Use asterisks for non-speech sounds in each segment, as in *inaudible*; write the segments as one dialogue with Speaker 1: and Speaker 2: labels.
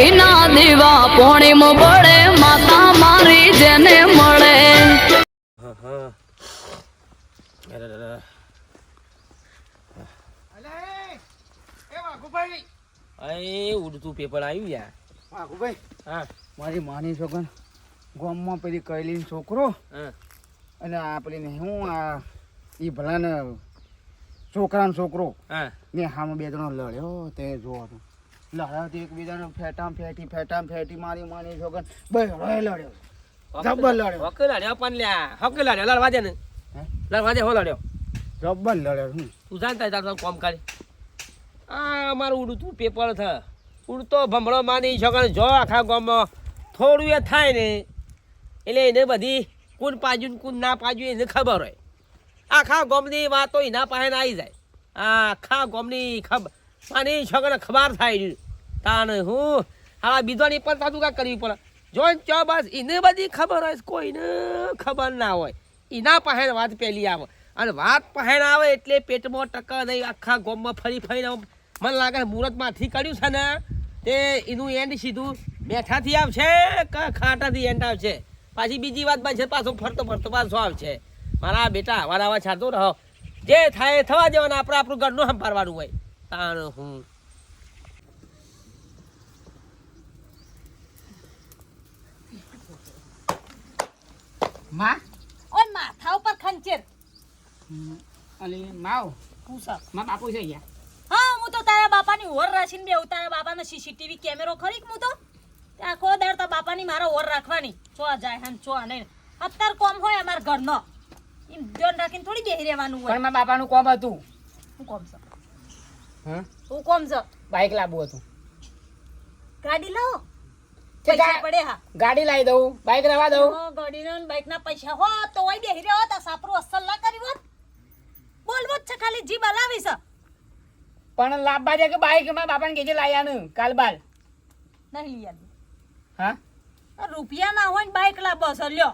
Speaker 1: ઘીના દીવા પોણીમ બળે માતા મારી જેને મળે.
Speaker 2: હા હા અરે, ઉડતું પેપર આવ્યું યાર.
Speaker 3: વાઘુભાઈ
Speaker 2: હા.
Speaker 3: મારી માની છોકન ગામમાં પેલી કૈલીન છોકરો
Speaker 2: હા.
Speaker 3: અને આ પેલી ને હું આ એ ભલાને છોકરાનો છોકરો
Speaker 2: હા.
Speaker 3: ને હામાં બે જણો લડ્યો તે જોવા હતું લડ્યો એકબીજાને ફેટામ ફેટી ફેટામ ફેટી મારી માની છોકન બે લડ્યો. જબ્બર લડ્યો.
Speaker 2: હકે લડ્યો પણ લ્યા હકે લડ્યો લડવા દે ને. લડવા દે હો લડ્યો.
Speaker 3: જબ્બર લડ્યો
Speaker 2: તું જાણતા તાર કોમ કરે. આ અમારું ઉડતું પેપર થ ઉડતો ભમરો માની છોકર જો આખા ગામમાં થોડું એ થાય ને એટલે એને બધી કુન પાજ્યું ને કોણ ના પાજ્યું એને ખબર હોય. આખા ગામની વાતો એના પાસે આવી જાય. આખા ગામની ખબર. માની છોકરાને ખબર થાય છે તાને હું હા બીજાની પણ તાતું કાંઈ કરવી પડે જો ને ચો બસ, એને બધી ખબર હોય, કોઈને ખબર ના હોય. એના પાસે વાત પહેલી આવે. અને વાત પહેણ આવે એટલે પેટમાં ટકા નહીં, આખા ગોમમાં ફરી ફરીને મને લાગે મુહૂર્તમાંથી કર્યું છે ને, તે એનું એન્ડ સીધું બેઠાથી આવશે કે ખાટાથી એન્ડ આવશે? પાછી બીજી વાત પાછી પાછો ફરતો ફરતો પાછો આવશે. મારા બેટા આવા આવા છાતો રહો. જે થાય થવા દેવાના, આપણે આપણું ઘરનું સંભાળવાનું હોય. તાણ હું.
Speaker 3: માં?
Speaker 4: ઓય માથા ઉપર ખંચેર.
Speaker 3: અને માવ
Speaker 4: પૂછા
Speaker 3: માં બાપુ છે અહીંયા?
Speaker 4: હા હું તો તારા બાપાની ઓર રાખીને બેહું. તારા બાપાનો સીસીટીવી કેમેરો ખરી હું તો? તે આખો દાડ તારા બાપાની મારા ઓર રાખવાની. છો જાય હા છો નહીં. અત્યારે કોમ હોય અમારા ઘરનો. એમ ધ્યાન રાખીને થોડી બેહી રહેવાનું હોય.
Speaker 3: પણ મારા બાપાનું કોમ હતું.
Speaker 4: હું કોમ છે
Speaker 3: હા
Speaker 4: હું કોમ છો?
Speaker 3: બાઇક લાવવું હતું.
Speaker 4: ગાડી લાવો. પૈસા પડે હા.
Speaker 3: ગાડી લાવી દઉં બાઇક રવા દઉં.
Speaker 4: ગાડી ગાડીના બાઇક ના પૈસા હો તો હોય બેહી રહ્યો તો સાપરું અસલ ના કરી હોત. બોલવો જ છે ખાલી જીભ હલાવી છે
Speaker 3: પણ લાવવા છે કે બાઇકમાં બાપાને કેજે લાવ્યાનું કાલ બાલ.
Speaker 4: નહીં લઈ આવી
Speaker 3: હા?
Speaker 4: રૂપિયા ના હોય ને બાઇક લાવો છો લ્યો.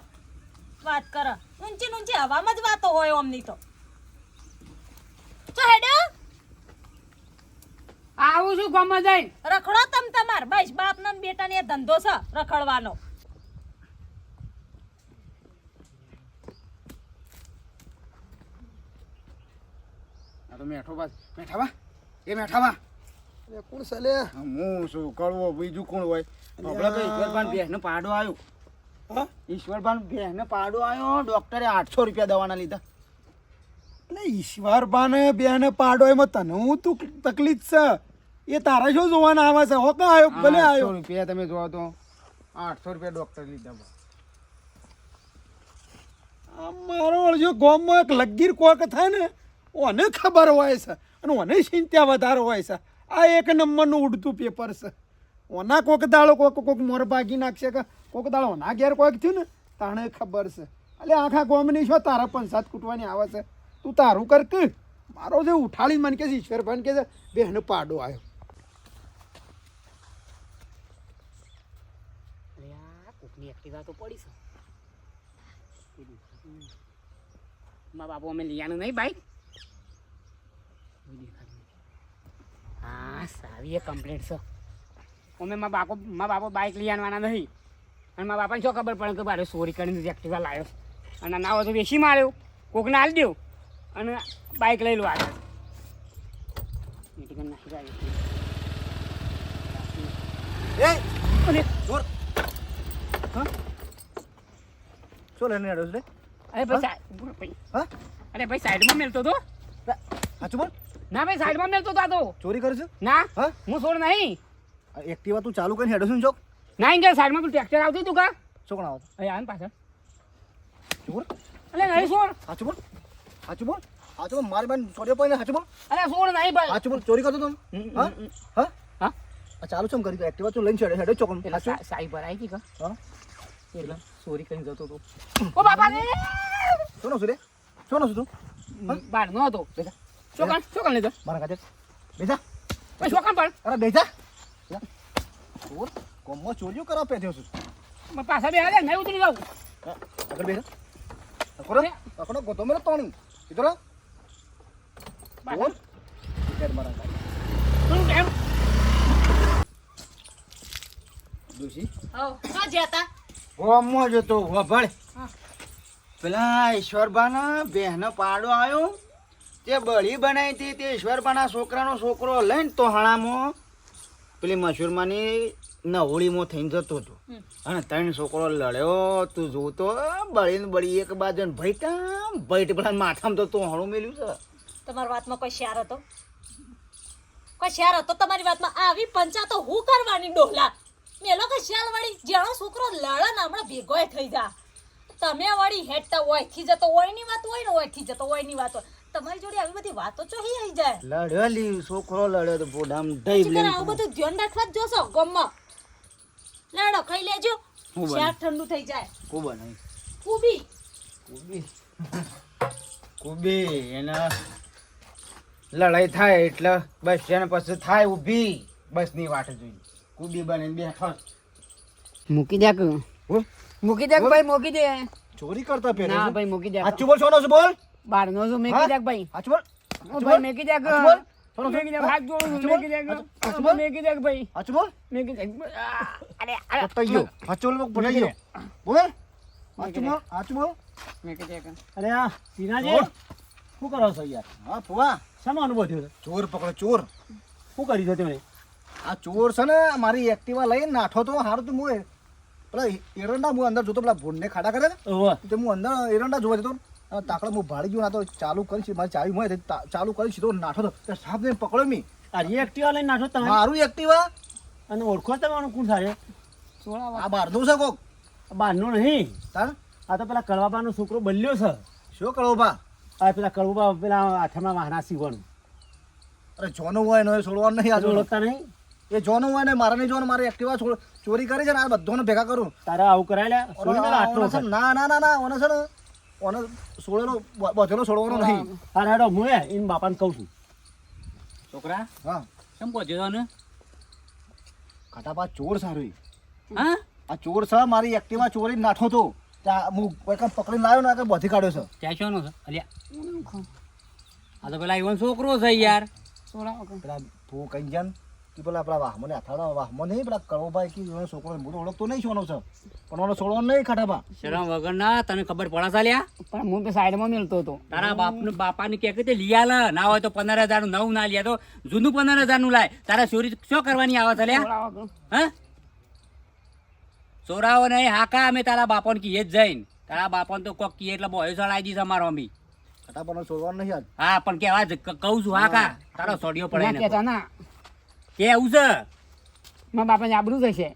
Speaker 4: વાત કર. ઊંચી ને ઊંચી હવામાં જ વાતો હોય ઓમની તો. ચો હેડો.
Speaker 3: આવું છું ગામમાં જઈને
Speaker 4: રખડો તમ તમાર. બસ બાપ ને બેટા ને ધંધો છે રખડવાનો.
Speaker 3: આ તો મેઠો બસ મેઠા બા? એ મેઠા બા.
Speaker 5: એ કોણ સલે
Speaker 3: હું શું કળવો બીજું કોણ હોય? આપણે તો ઈશ્વરભાન બેહનો પાડો આવ્યો
Speaker 5: હા?
Speaker 3: ઈશ્વરભાન બેહનો પાડો આવ્યો ડોક્ટરે આઠસો રૂપિયા દવાના લીધા.
Speaker 5: એટલે ઈશ્વરભાને બેને પાડો એમાં તને હું તું તકલીફ છે? એ તારા શું જોવાના આવે છે? હો કા આવ્યો? ભલે આવ્યો.
Speaker 3: રૂપિયા તમે જોવા તો આઠસો રૂપિયા ડોક્ટર લીધા.
Speaker 5: મારો અળજો ગોમમાં એક લગીર કોક થાય ને ઓને ખબર હોય છે અને ઓને ચિંતા વધારે હોય છે. આ એક નંબરનું ઉડતું પેપર છે. ઓના કોક દાળો કોક કોક મોર ભાગી નાખશે કે કોક દાળો ઓના ઘેર કોક થયું ને તાણે ખબર છે. એટલે આખા ગોમની શું તારા પંચાત કૂટવાની આવે છે. તું તારું કર કે. મારો જે ઉઠાડી મને કે છે ઈશ્વરભાન કે છે બેહનો પાડો આવ્યો
Speaker 3: અરે આ એક્ટિવા તો પડી છે. મા બાપુ અમે લીયાનું નહીં બાઈક હા સારી એ કમ્પ્લેટ છે. અમે મા બાપો મા બાપો બાઈક લઈ આનવાના નહીં. અને મા બાપાને શું ખબર પડે કે મારે ચોરી કરીને એક્ટિવા લાવ્યો અને ના હોય તો વેચી માર્યો. કોકને હાલ દઉં અને બાઈક લઈ લો આગળ. મીટિંગ નાખી જાય
Speaker 5: એ! અને જોર શું લઈને આવ્યો છે?
Speaker 3: અરે ભાઈ
Speaker 5: હા?
Speaker 3: અરે ભાઈ સાઈડમાં મેલતો તો.
Speaker 5: સાચું બોલ.
Speaker 3: ના ભાઈ સાઈડમાં મેલતો તો આ તો.
Speaker 5: ચોરી કરજો છે?
Speaker 3: ના
Speaker 5: હા?
Speaker 3: હું છોડ નહીં.
Speaker 5: એક્ટિવા તું ચાલુ કરીને હેડો છું ચોક.
Speaker 3: ના ઇંગે સાઈડમાં તું ટ્રેક્ટર આવતું તું કા?
Speaker 5: શું કોણ આવો.
Speaker 3: અહીં આને પાછળ.
Speaker 5: ચોર
Speaker 3: અલે નહીં છોડ
Speaker 5: સાચું બોલ. સાચું બોલ. સાચું બોલ. મારી બેન ચોરી પડીને સાચું બોલ.
Speaker 3: અરે છોડ નહીં ભાઈ.
Speaker 5: સાચું બોલ. ચોરી કરતો
Speaker 3: તું
Speaker 5: હા. હા?
Speaker 3: હા?
Speaker 5: ચાલુ છે એમ કરી એક્ટિવા તું લઈને છેડે હેડો ચોક
Speaker 3: પેલા
Speaker 5: સાચું?
Speaker 3: સાઈ પર આવી હતી કા?
Speaker 5: હા.
Speaker 3: એટલે ચોરી કરીને જતો હતો. ઓ બાપા રે
Speaker 5: શું નો છું રે? શું નો છું તું
Speaker 3: બાર નો હતો.
Speaker 5: બેજા
Speaker 3: ચોકન ચોકન લીધો
Speaker 5: મારા કાજે બેજા
Speaker 3: એ ચોકન પર?
Speaker 5: અરે બેજા ચોર કોમમાં ચોરીઓ કરવા પેધ્યો છું.
Speaker 3: મેં પાછા બે હાલે નહીં ઉતરી જાઉં.
Speaker 5: હા, આગળ બેજા અકોડો અકોડો ગોતો મેરો તોણી ઇધર. બોલ મારા કાજે
Speaker 3: તું કેમ?
Speaker 6: દોશી
Speaker 4: હવ ક્યાં જ્યાં તા
Speaker 6: ગોમમાં જતો વભળ. પેલા ઈશ્વરબાના બહેનો પાડો આવ્યો તે બળી બનાવી હતી. તે ઈશ્વરબાના છોકરાનો છોકરો લઈને તોહાણામાં પેલી મશૂરમાની નવળીમાં થઈને જતો હતો. અને ત્રણ છોકરો લડ્યો. તું જોતો બળીને બળી એક બાજુ ને ભઈટા ભઈટ પેલા માથામાં તો તોહાણું મેલ્યું છે.
Speaker 4: તમારી વાતમાં કોઈ શેર હતો? કોઈ શેર હતો? તમારી વાતમાં આવી પંચા તો હું કરવાની ડોહલા? મેલો કે શાલ વળી જેનો છોકરો લડે ને હમણાં ભેગોય થઈ જા. તમે વળી હેડતા હોય જતો ઓયની વાત હોય ને હોય જતો ઓયની વાત હોય. તમારી જોડે આવી બધી વાતો ચોહી આવી જાય.
Speaker 6: લડ્યો લી છોકરો લડ્યો તો બોડામ દઈ
Speaker 4: લે આવું બધું ધ્યાન રાખવા જ જોશો ગમમાં? લડો ખાઈ લેજો.
Speaker 6: હું
Speaker 4: ઠંડુ થઈ જાય.
Speaker 6: ખૂબ નહીં
Speaker 4: કુબી.
Speaker 6: કુબી. કુબી એના લડાઈ થાય એટલે બસ એને પછી થાય ઊભી. બસની વાટ જોઈ. કુબી બને બેઠો
Speaker 7: મૂકી દે કે? મૂકી દે ભાઈ મૂકી દે.
Speaker 6: ચોરી કરતા
Speaker 7: ના ભાઈ મૂકી દે.
Speaker 6: આચું બોલ સોનો છું બોલ.
Speaker 7: બાર નો છું મૂકી દે ભાઈ?
Speaker 6: આચું બોલ.
Speaker 7: ઓ ભાઈ મૂકી દે
Speaker 6: બોલ. સોનો
Speaker 7: મૂકી દે હાથ જોડું મૂકી દે
Speaker 6: આચું બોલ.
Speaker 7: મૂકી દે ભાઈ?
Speaker 6: આચું બોલ.
Speaker 7: મૂકી દે. અરે અરે.
Speaker 6: પતાઈ ગયો. આચું બોલ પતાઈ ગયો. બોલ. આચું બોલ આચું બોલ.
Speaker 7: મૂકી દે
Speaker 8: અરે આ સીનાજી શું કરો છો યાર?
Speaker 6: હા ફુવા
Speaker 8: શાનો અનુભવ થયો
Speaker 6: ચોર પકડો ચોર.
Speaker 8: શું કરી દો તમે
Speaker 6: આ ચોર છે ને મારી એક્ટિવા લઈને નાઠો તો હારું તો હું પેલા એરંડા હું અંદર જોતો પેલા ભૂંડને ખાડા કરે ને તો હું અંદર એરંડા જોવા જતો. તાકડો હું ભાડી ગયો ના તો ચાલુ કરી મારી ચાવી મળે ચાલુ કરી સીધો નાઠો તો. સાફ સાહેબ ને પકડ્યો મી.
Speaker 8: તારી એક્ટિવા લઈને નાઠો તમે?
Speaker 6: મારું એક્ટિવા
Speaker 8: અને ઓળખો તમે કોણ થાય
Speaker 6: આ બહારનું છે કોક?
Speaker 8: બહારનો નહીં.
Speaker 6: તાર?
Speaker 8: આ તો પેલા કળવાબાનો છોકરો બલ્યો છે.
Speaker 6: શું કરો
Speaker 8: આ પેલા કળવાબા પેલા હાથમાં વાહના સીવવાનું
Speaker 6: અરે જોનું હોય ને છોડવાનું નહીં આ
Speaker 8: ઓળખતા નહીં?
Speaker 6: એ જોનું હોય ને મારા નહીં જોન મારી એક્ટિવા ચોરી કરી છે ને આ બધાને ભેગા કરું.
Speaker 8: તારા આવું કરાયેલા?
Speaker 6: ને- ના ના ના ઓને છે ને ઓને સોળેલો બધેલો છોડવાનો નહીં.
Speaker 8: હા હેડો હું એ બાપાને કહું છું.
Speaker 7: છોકરા
Speaker 6: હા.
Speaker 7: કેમ પહોંચ્યો ને?
Speaker 6: ખટાપા ચોર સારું
Speaker 7: હા?
Speaker 6: આ ચોર છે મારી એક્ટિવા ચોરી નાઠો તો. ત્યાં હું કોઈ પકડીને લાવ્યો ને આ બધી કાઢ્યો છે.
Speaker 7: ત્યાં શોનો છે? અલ્યા. આ તો પેલા ઈવન છોકરો છે યાર.
Speaker 6: પેલા તું કઈ જાન કે પેલા આપણા વાહમને અથાડા વાહમાં નહીં પેલા કળોભાઈ કે એનો છોકરો હું તો ઓળખતો નહીં છોનો છે. પણ ઓનો છોડો નહીં ખાટાપા.
Speaker 7: શરમ વગર ના તને ખબર પડે ચાલ્યા
Speaker 3: પણ હું તો સાઈડમાં મેલતો હતો.
Speaker 7: તારા બાપને બાપાને કે તે લઈ ના હોય તો પંદર હજારનું નવું ના લ્યા તો જૂનું પંદર હજારનું લાય. તારા ચોરી શું કરવાની આવે ચાલ્યા હા? ચોરાવો નહીં હાકા અમે તારા બાપાને કીએ જ જઈને. તારા બાપાને તો કોક કીએ એટલે બોય ચડાવી દીધા અમારો અમી.
Speaker 6: ખાટાપાનો છોડવાનો નહીં
Speaker 7: હા પણ કેવા જ કહું છું હાકા. તારો સોડિયો પડે
Speaker 3: ના. કહેતા
Speaker 7: કેવું છે?
Speaker 3: મારા બાપાને આબરું થશે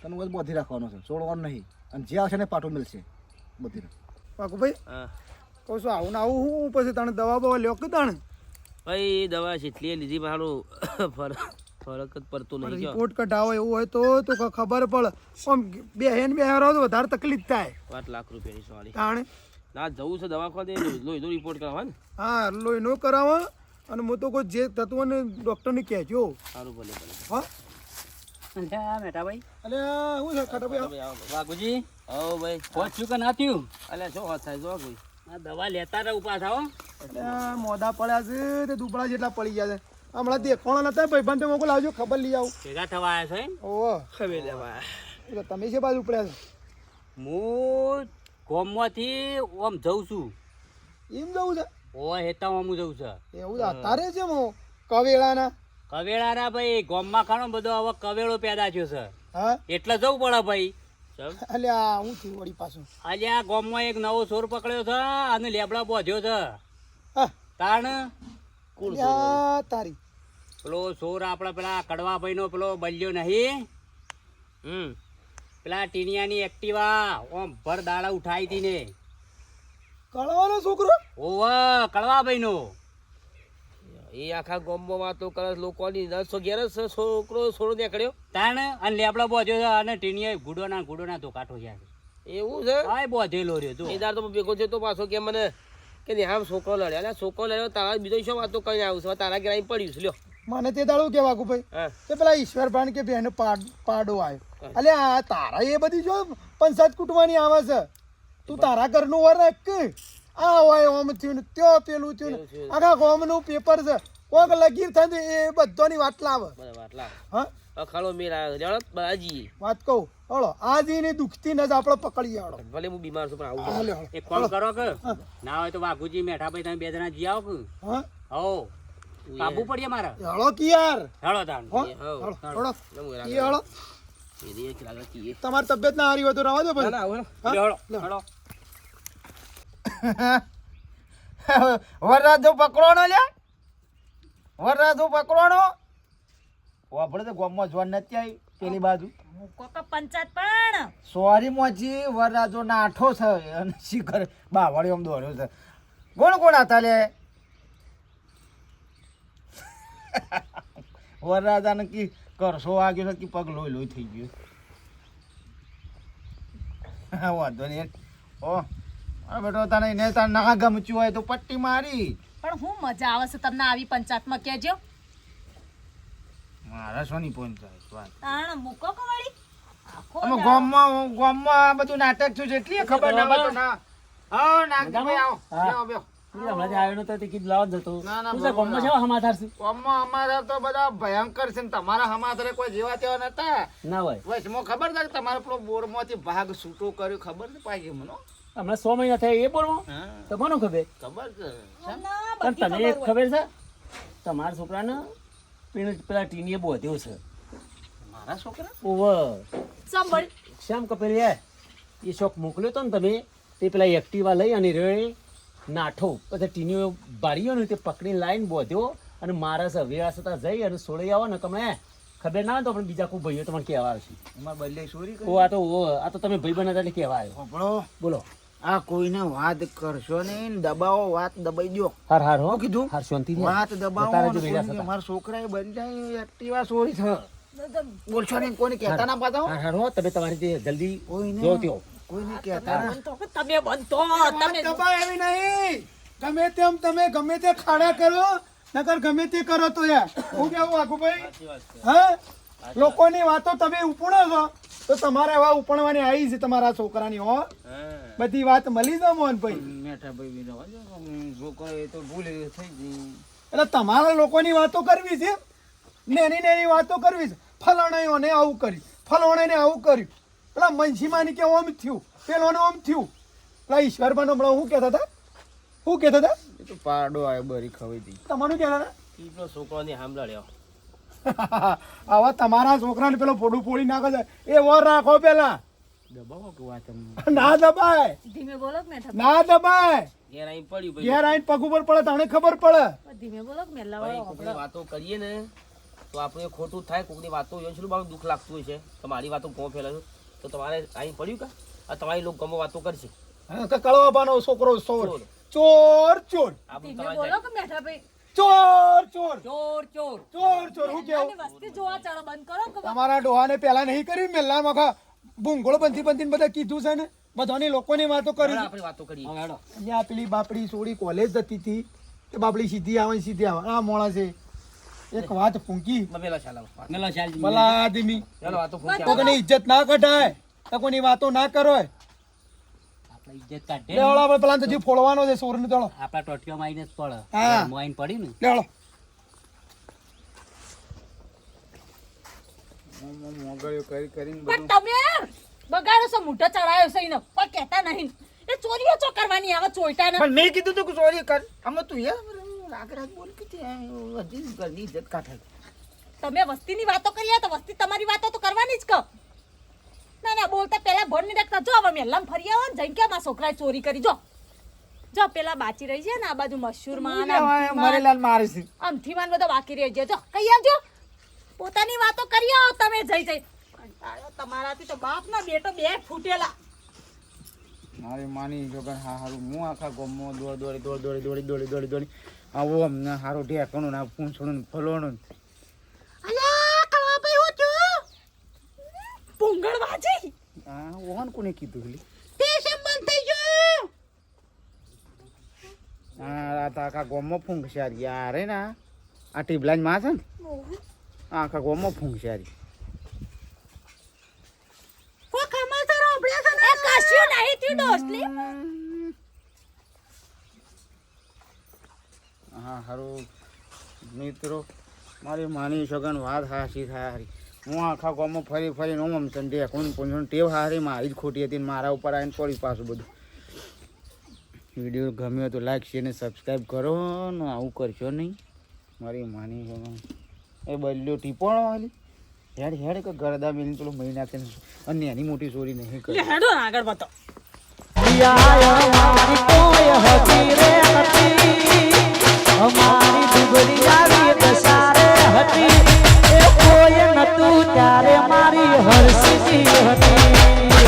Speaker 6: તને બસ બધી રાખવાનો છે. છોડવાનું નહીં. અને જે આવશે ને પાટો મળશે. બધી
Speaker 5: પાકુભાઈ
Speaker 2: હા.
Speaker 5: કહું છું આવું ને આવું હું? પછી તને દવા બવા લ્યો કે તણ?
Speaker 2: ભાઈ દવા જેટલી લીધી મારું ફરક ફરક જ પડતો નહીં
Speaker 5: રિપોર્ટ કઢાવો એવું હોય તો તો ક- ખબર પડે. આમ બે હેન બે હેરો તો વધારે તકલીફ થાય.
Speaker 2: પાંચ લાખ રૂપિયાની સોરી.
Speaker 5: તાણે?
Speaker 2: ના જવું છે દવાખાને લોહીનો રિપોર્ટ કરવા ને
Speaker 5: હા લોહી નો કરાવવા અને હું તો કોઈ જે થતું હોય ને ડૉક્ટરને કહેજો
Speaker 2: સારું ભલે ભલે.
Speaker 5: હા?
Speaker 7: બેટા ભાઈ?
Speaker 5: અલે હું છે ખાટાભાઈ
Speaker 2: ભાઈ? આવો
Speaker 7: વાઘુજી?
Speaker 2: ભાઈ.
Speaker 7: પહોંચ્યું કે ના થયું?
Speaker 2: અલ્યા શું થાય જો ભાઈ.
Speaker 7: આ દવા લેતા રહે ઉપાસ આવો
Speaker 5: મોદા પડ્યા છે તે દુબળા જેટલા પડી ગયા છે. હમણાં દેખવાના નતા ભાઈ બંધ મોકલ આવજો ખબર લઈ આવું.
Speaker 7: ભેગા થવા આવ્યા છો એમ?
Speaker 5: ઓહો
Speaker 2: લેવા
Speaker 5: તમે છે બાજુ પડ્યા
Speaker 7: હું ગોમમાંથી ઓમ જઉં છું.
Speaker 5: એમ જવું છે?
Speaker 7: ઓ હેતા ઓમ જઉં છું.
Speaker 5: એવું તારે છે મો કવેળાના?
Speaker 7: કવેળાના ભાઈ ગોમમાં બધો હવે કવેળો પેદા થયો છે.
Speaker 5: હા?
Speaker 7: એટલે જવું પડે ભાઈ.
Speaker 2: ચમ
Speaker 5: હું છું વળી પાછું?
Speaker 7: આજે ગોમમાં એક નવો સોર પકડ્યો છે અને લેબડા બોધ્યો છે. તાણ?
Speaker 5: તારી.
Speaker 7: પેલો સોર આપણા પેલા કડવા ભાઈનો પેલો બલ્યો નહીં.
Speaker 2: હમ.
Speaker 7: પેલા ટીનિયાની એક્ટિવા ઓમ ભર દાડા ઉઠાઈ હતી ને.
Speaker 5: કળવાનો છોકરો?
Speaker 7: ઓહ કળવા ભાઈ ભાઈનો
Speaker 2: એ આખા ગામમાં તો છે લોકોની દસ જ છોકરો છોડો નીકળ્યો.
Speaker 7: તાણ અને લેબડા બોધ્યો છે અને ટીનિયા ગુડોના ગુડોના તો કાઠો છે.
Speaker 2: એવું છે?
Speaker 7: હા બોધેલો રહ્યો તું
Speaker 2: એ દાર તો ભેગો છે તો પાછો કે મને કે ને આમ છોકરો લડ્યા. અલ્યા છોકરો લડ્યો તારા બીજો શું વાતો કરીને આવું છે? તારા ઘેર પડ્યું છે લ્યો.
Speaker 5: મને તે દાડું કેવા ભાઈ?
Speaker 2: કે
Speaker 5: તે પેલા ઈશ્વર ભાન કે બેન પાડ પાડો આવ્યો અલ્યા આ તારા એ બધી જો પંચાયત કૂટવાની આવે છે. તું તારા ઘરનું વર રાખ કે આ હોય ઓમ થયું ને ત્યો પેલું થયું ને. આખા ગામનું પેપર છે. કોક લગીર થાય એ બધાની વાત લાવે. હા?
Speaker 2: અખાડો મેર આવ્યો જાણો બાજી.
Speaker 5: વાત કહું. હળો આજી ની દુખતી ન જ આપણે પકડીએ હળો.
Speaker 2: ભલે હું બીમાર છું પણ
Speaker 5: હા,
Speaker 2: આવું
Speaker 7: એક કામ કરો કે? ના હોય તો વાઘુજી મેઠા ભાઈ તમે બે જણા જી આવો કે?
Speaker 5: હા?
Speaker 7: હો. કાબુ પડીએ મારા?
Speaker 5: હળો કી યાર
Speaker 7: હળો તાણ.
Speaker 5: હળો. હળો કી હળો. તમારી તબિયત ના હારી હોય તો રવા દો ભાઈ
Speaker 2: હળો. આવો.
Speaker 7: હેળો.
Speaker 8: વરરાજો પકડવાનો લે વરરાજો પકડવાનો. આપણે તો ગામમાં જોવા નથી આવી પેલી બાજુ.
Speaker 4: પંચાયત પણ.
Speaker 8: સોરી મોજી વરરાજો નાઠો છે અને શિખર બાવળી આમ દોડ્યો છે. કોણ કોણ હતા લે? વરરાજાને કી કરશો વાગ્યો છે કે પગ લોહી લોહી થઈ ગયો વાંધો નહીં ઓ અરે બેટો તને એને તાર ના ગમચ્યું હોય તો પટ્ટી મારી.
Speaker 4: પણ હું મજા આવે છે તમને આવી પંચાયતમાં કહેજો.
Speaker 8: મારા સોની પંચાયત વાત.
Speaker 4: તાણ મૂકો કે વળી
Speaker 8: અમે ગામમાં ગામમાં બધું નાટક થયું છે એટલી ખબર ના હોય ના હા. નાગજીભાઈ આવો.
Speaker 7: હા.
Speaker 8: બેહો, બેહો.
Speaker 7: હમણાં આવ્યો નતો તે કીધું લાવો જતો.
Speaker 8: ના, ના,
Speaker 7: તું
Speaker 8: બરોબર.
Speaker 7: ગામમાં છે સમાધાર છે?
Speaker 8: ગામમાં અમારા તો બધા ભયંકર છે ને તમારા હમાતરે કોઈ જેવા તેવા નતા.
Speaker 7: ના હોય.
Speaker 8: ખબર છે કે તમારે પેલો બોરમાંથી ભાગ છૂટો કર્યો ખબર છે? પાછી મને
Speaker 7: હમણાં સો મહિના થયા એ બોલવા તો ખબર?
Speaker 8: ખબર
Speaker 7: પણ તને એક
Speaker 4: ખબર
Speaker 7: ખબર છે? તમારા છોકરાને પેલું પેલા ટીનીએ બોધ્યો છે.
Speaker 8: મારા છોકરા?
Speaker 7: ઓવર
Speaker 4: સાંભળ.
Speaker 7: શ્યામ કપેલ એ એ શોખ મોકલ્યો તો ને તમે તે પેલા એક્ટિવા લઈ અને રે નાઠો. પછી ટીનીઓ બાળીઓ ને તે પકડી લાઈન બોધ્યો અને મારા છે વ્યવસ્થા જઈ અને સોળી આવો ને તમે ખબર ના તો પણ બીજા કોઈ ભાઈઓ તમને કહેવા આવશે.
Speaker 8: અમારે બદલે ચોરી
Speaker 7: ઓ આ તો ઓ આ તો તમે ભાઈ બના એટલે કહેવા આવ્યો. બોલો.
Speaker 8: આ કોઈને વાત કરશો નહીં દબાવો વાત દબાઈ દો
Speaker 7: હાર હાર હો.
Speaker 8: કીધું?
Speaker 7: હાર શાંતિ
Speaker 8: વાત
Speaker 7: તારા
Speaker 8: દબાવો
Speaker 7: જો વેડા
Speaker 8: ને
Speaker 7: થતા.
Speaker 8: મારા છોકરાએ બંધાઈ એક્ટિવા ચોરી થ બોલશો નહીં કોઈને કહેતા ના પાતા હો.
Speaker 7: હાર હાર હો તમે તમારી જે જલ્દી
Speaker 8: કોઈને
Speaker 7: જો ત્યો
Speaker 8: કોઈને કહેતા ના.
Speaker 4: તમે બંધો તમે
Speaker 5: દબાય એવી નહીં. ગમે તેમ તમે ગમે તે ખાડા કરો નકર ગમે તે કરો તો યાર. હું કેવું વાઘુભાઈ? હા? લોકોની વાતો તમે ઉપણો છો તો તમારે એવા ઉપણવાની આવી છે તમારા છોકરાની હો. બધી વાત મળી જાય મોહનભાઈ
Speaker 8: મેઠા ભાઈ બી રહેવા એ તો ભૂલ થઈ ગઈ.
Speaker 5: એટલે તમારા લોકોની વાતો કરવી છે? નેની નેની વાતો કરવી છે? ફલાણાઓને આવું કર્યું ફલાણાને આવું કર્યું. પેલા મનસીમાની કે ઓમ થયું? પેલોને ઓમ થયું? પેલા ઈશ્વરભાનો હમણાં હું કહેતા હતા? શું કહેતા હતા?
Speaker 8: એ તો પાડો આવ્યો બરી ખવાઈ હતી
Speaker 5: તમારું કહેતા હતા?
Speaker 2: ઈનો છોકરોને હાંભળ્યો *laughs*
Speaker 5: આવા તમારા છોકરાને પેલો ફોડું ફોડી નાખે છે. એ વર રાખો પેલા.
Speaker 8: દબાવો કે વાત
Speaker 5: ના દબાય.
Speaker 4: ધીમે બોલો કે
Speaker 5: ના દબાય.
Speaker 2: ઘેર આવીને પડ્યું ભાઈ.
Speaker 5: ઘેર આવીને પગ ઉપર પડે તને ખબર પડે.
Speaker 4: ધીમે બોલો કે મેલા
Speaker 2: ભાઈ વાતો કરીએ ને તો આપણે ખોટું થાય કોકની વાતો જોઈને શું બાબત દુઃખ લાગતું હોય છે? તો વાતો કોણ ફેલાયું તો તમારે અહીં પડ્યું કા? આ તમારી લોકો ગમો વાતો કરશે.
Speaker 5: કળવાબાનો છોકરો ચોર. ચોર. ચોર
Speaker 4: ધીમે બોલો કે મેઠા ભાઈ?
Speaker 5: ચોર ચોર.
Speaker 4: ચોર ચોર.
Speaker 5: ચોર ચોર હું કેવું?
Speaker 4: નાની વસ્તી જોવા ચાલો બંધ કરો કે
Speaker 5: તમારા ડોહાને પેલા નહીં કરી મેલ્લા મખા ભૂંગોળ બંધી બંધીને બધા કીધું છે ને બધાની લોકોની વાતો કરી.
Speaker 2: ચાલો આપણે વાતો કરી
Speaker 5: અહીંયા પેલી બાપડી સોડી કોલેજ જતી હતી. કે બાપડી સીધી આવે સીધી આવે. આ મોણા છે. એક વાત ફૂંકી.
Speaker 2: મેલા ચાલો
Speaker 7: મેલો
Speaker 5: ભલા આદમી
Speaker 2: ચાલો
Speaker 5: કોકની ઇજ્જત ના કઢાય તો કોની વાતો ના કરો
Speaker 7: આપણે ઇજ્જત કાઢે
Speaker 5: પેલા તો જીવ ફોડવાનો છે સોરને ચાલો
Speaker 7: આપણા ટોટિયામાં આવીને જ પડે
Speaker 5: હા.
Speaker 7: મોઈન પડી ને.
Speaker 5: લે હળો
Speaker 8: કરી કરીને
Speaker 4: પણ તમે બગાડો છો મોઢો ચડાયો છે એનો. પણ કહેતા નહીં. એ ચોરીઓ ચો કરવાની આવે ચોઈટા ને
Speaker 8: પણ મેં કીધું તું કે ચોરી કર. આમાં તું યાર રાગ રાગ બોલ કે હજી ઘરની ઇજ્જત કાઢે.
Speaker 4: તમે વસ્તીની વાતો કરી તો વસ્તી તમારી વાતો તો કરવાની જ કહો. ના ના બોલતા પેલા ભણ નહીં રાખતા. જો હવે મેલમ ફરી આવો ને જઈને કે મારા છોકરાએ ચોરી કરી? જો. જો પેલા બાચી રહી છે ને આ બાજુ મશહૂરમાં
Speaker 8: મરેલાલ મારે છે.
Speaker 4: અમથી માન બધા બાકી રહી ગયા. જો કઈ આવજો. પોતાની વાતો કરી આવો તમે જઈ જઈ કંટાળ્યો તમારાથી તો બાપ ના બેટો બે ફૂટેલા.
Speaker 8: મારી માની છોકરા હા હારું. હું આખા ગામમાં દોડ દોડી દોડ દોડી દોડી દોડી દોડી દોડી. આવો અમને હારું ઢેકણું ને પૂંછડું ને ફલોણું
Speaker 4: હું છું? વાજી?
Speaker 8: આ ઓહન કોને કીધું પેલી
Speaker 4: તે સંબંધ થઈ ગયો?
Speaker 8: આ આ તો આખા ગામમાં ફૂંકશારી યાર હે ના આ. ટીબલાજમાં છે ને? આખા ગામમાં ફૂંકશારી હા હારું મિત્રો મારી માની સગન વાત હાસી થાય હારી હું આખા ગામમાં ફરી ફરીને ઓમ આમ સંડે કોણ પૂછવાનું ટેવ હારી મારી જ ખોટી હતી મારા ઉપર આવીને પડી પાછું બધું વીડિયો ગમ્યો તો લાઈક શેર ને સબસ્ક્રાઈબ કરો ને આવું કરશો નહીં મારી માની છોકરા એ બલ્યો ટીપોણો વાલી હેડ હેડ કે ગરદા મિલ પેલો મહિના કે અને એની મોટી ચોરી નહીં કરી.
Speaker 7: હેડો આગળ બતો
Speaker 9: અમારી દુબળી આવી દસારે હતી એ કોઈ નતું ત્યારે મારી હર્ષની હતી.